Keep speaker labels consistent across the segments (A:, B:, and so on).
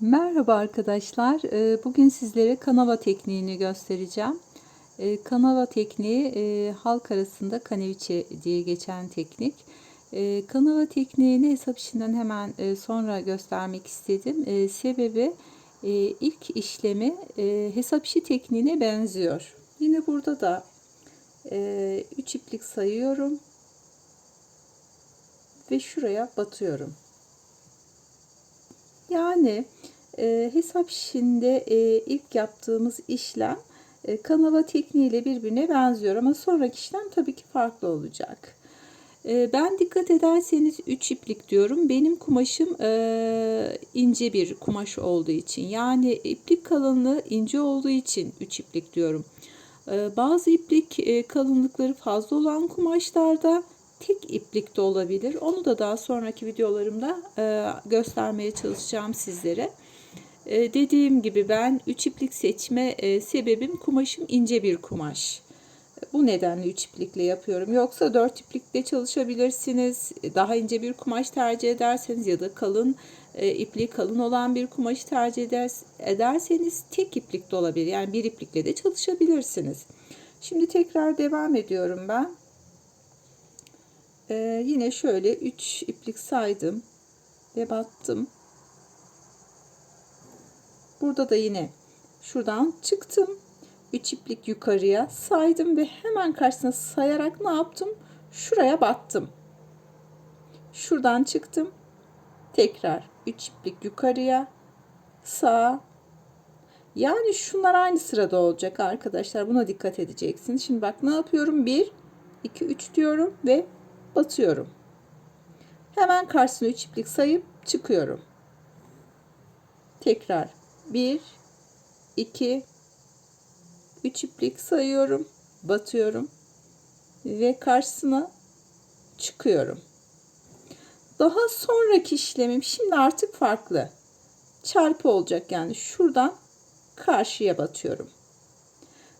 A: Merhaba arkadaşlar. Ee, Bugün sizlere kanava tekniğini göstereceğim. Ee, Kanava tekniği e, halk arasında kaneviçe diye geçen teknik. Ee, Kanava tekniğini hesap işinden hemen e, sonra göstermek istedim. Sebebi e, ilk işlemi hesap işi tekniğine benziyor. Yine burada da 3 iplik sayıyorum ve şuraya batıyorum. Yani e, hesap işinde e, ilk yaptığımız işlem e, kanava tekniğiyle birbirine benziyor ama sonraki işlem tabii ki farklı olacak. E, ben dikkat ederseniz 3 iplik diyorum. Benim kumaşım e, ince bir kumaş olduğu için yani iplik kalınlığı ince olduğu için 3 iplik diyorum. E, bazı iplik e, kalınlıkları fazla olan kumaşlarda tek iplik de olabilir. Onu da daha sonraki videolarımda e, göstermeye çalışacağım sizlere. E, dediğim gibi ben 3 iplik seçme e, sebebim kumaşım ince bir kumaş. Bu nedenle 3 iplikle yapıyorum. Yoksa 4 iplikle çalışabilirsiniz. Daha ince bir kumaş tercih ederseniz ya da kalın e, ipliği kalın olan bir kumaş tercih eder, ederseniz tek iplik de olabilir. Yani bir iplikle de çalışabilirsiniz. Şimdi tekrar devam ediyorum ben. Ee, yine şöyle 3 iplik saydım ve battım. Burada da yine şuradan çıktım. 3 iplik yukarıya saydım ve hemen karşısına sayarak ne yaptım? Şuraya battım. Şuradan çıktım. Tekrar 3 iplik yukarıya sağ yani şunlar aynı sırada olacak arkadaşlar. Buna dikkat edeceksiniz. Şimdi bak ne yapıyorum? 1 2 3 diyorum ve batıyorum. Hemen karşısına 3 iplik sayıp çıkıyorum. Tekrar 1 2 3 iplik sayıyorum, batıyorum ve karşısına çıkıyorum. Daha sonraki işlemim şimdi artık farklı. Çarpı olacak yani şuradan karşıya batıyorum.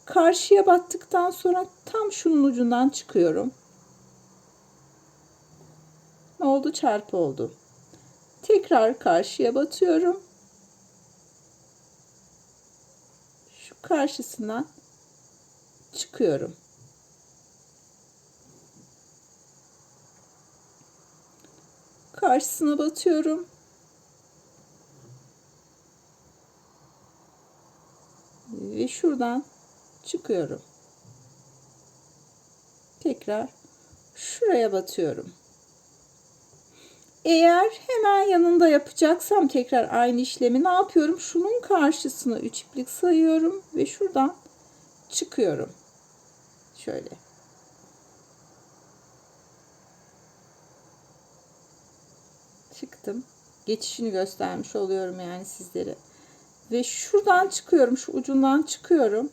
A: Karşıya battıktan sonra tam şunun ucundan çıkıyorum. Ne oldu? Çarpı oldu. Tekrar karşıya batıyorum. Şu karşısından çıkıyorum. Karşısına batıyorum. Ve şuradan çıkıyorum. Tekrar şuraya batıyorum. Eğer hemen yanında yapacaksam tekrar aynı işlemi ne yapıyorum? Şunun karşısına 3 iplik sayıyorum ve şuradan çıkıyorum. Şöyle. Çıktım. Geçişini göstermiş oluyorum yani sizlere. Ve şuradan çıkıyorum. Şu ucundan çıkıyorum.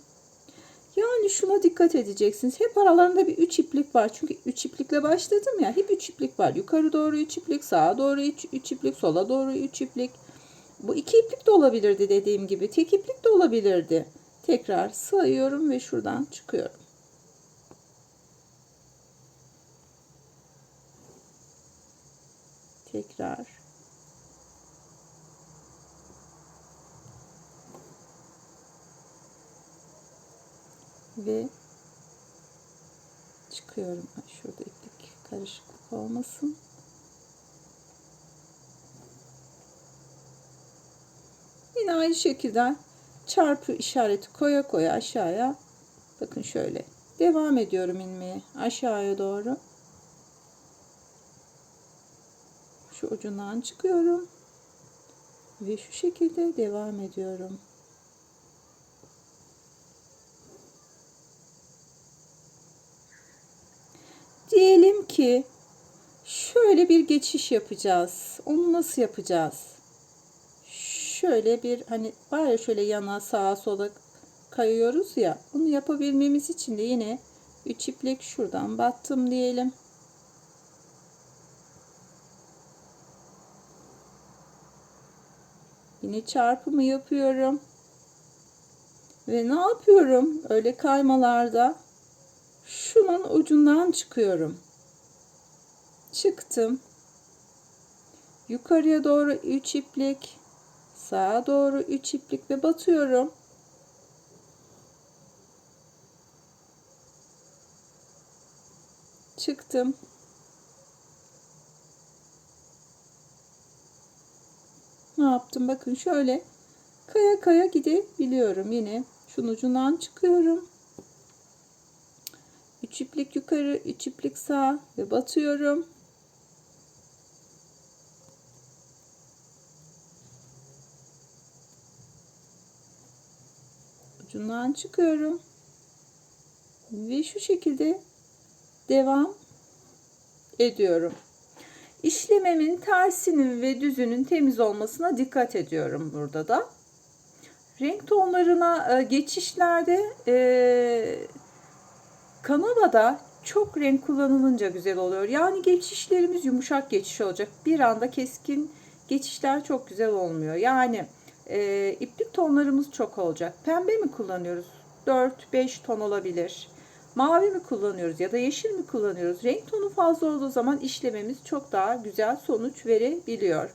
A: Yani şuna dikkat edeceksiniz. Hep aralarında bir 3 iplik var. Çünkü 3 iplikle başladım ya. Hep 3 iplik var. Yukarı doğru 3 iplik, sağa doğru 3 iplik, sola doğru 3 iplik. Bu 2 iplik de olabilirdi dediğim gibi. Tek iplik de olabilirdi. Tekrar sayıyorum ve şuradan çıkıyorum. Tekrar ve çıkıyorum. Şurada iplik karışıklık olmasın. Yine aynı şekilde çarpı işareti koya koya aşağıya bakın şöyle devam ediyorum inmeye aşağıya doğru. Şu ucundan çıkıyorum ve şu şekilde devam ediyorum. Diyelim ki şöyle bir geçiş yapacağız. Onu nasıl yapacağız? Şöyle bir hani var şöyle yana sağa sola kayıyoruz ya. Bunu yapabilmemiz için de yine 3 iplik şuradan battım diyelim. Yine çarpımı yapıyorum. Ve ne yapıyorum? Öyle kaymalarda şunun ucundan çıkıyorum. Çıktım. Yukarıya doğru 3 iplik Sağa doğru 3 iplik ve batıyorum. Çıktım. Ne yaptım? Bakın şöyle kaya kaya gidebiliyorum yine. Şunun ucundan çıkıyorum. 3 iplik yukarı, 3 iplik sağ ve batıyorum. Ucundan çıkıyorum. Ve şu şekilde devam ediyorum. İşlememin tersinin ve düzünün temiz olmasına dikkat ediyorum burada da. Renk tonlarına e, geçişlerde e, kanavada çok renk kullanılınca güzel oluyor. Yani geçişlerimiz yumuşak geçiş olacak. Bir anda keskin geçişler çok güzel olmuyor. Yani e, iplik tonlarımız çok olacak. Pembe mi kullanıyoruz? 4-5 ton olabilir. Mavi mi kullanıyoruz ya da yeşil mi kullanıyoruz? Renk tonu fazla olduğu zaman işlememiz çok daha güzel sonuç verebiliyor.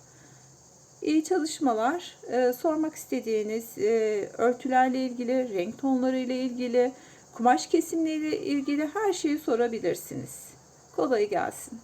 A: İyi çalışmalar. Ee, sormak istediğiniz e, örtülerle ilgili, renk tonları ile ilgili, kumaş kesimleriyle ilgili her şeyi sorabilirsiniz. Kolay gelsin.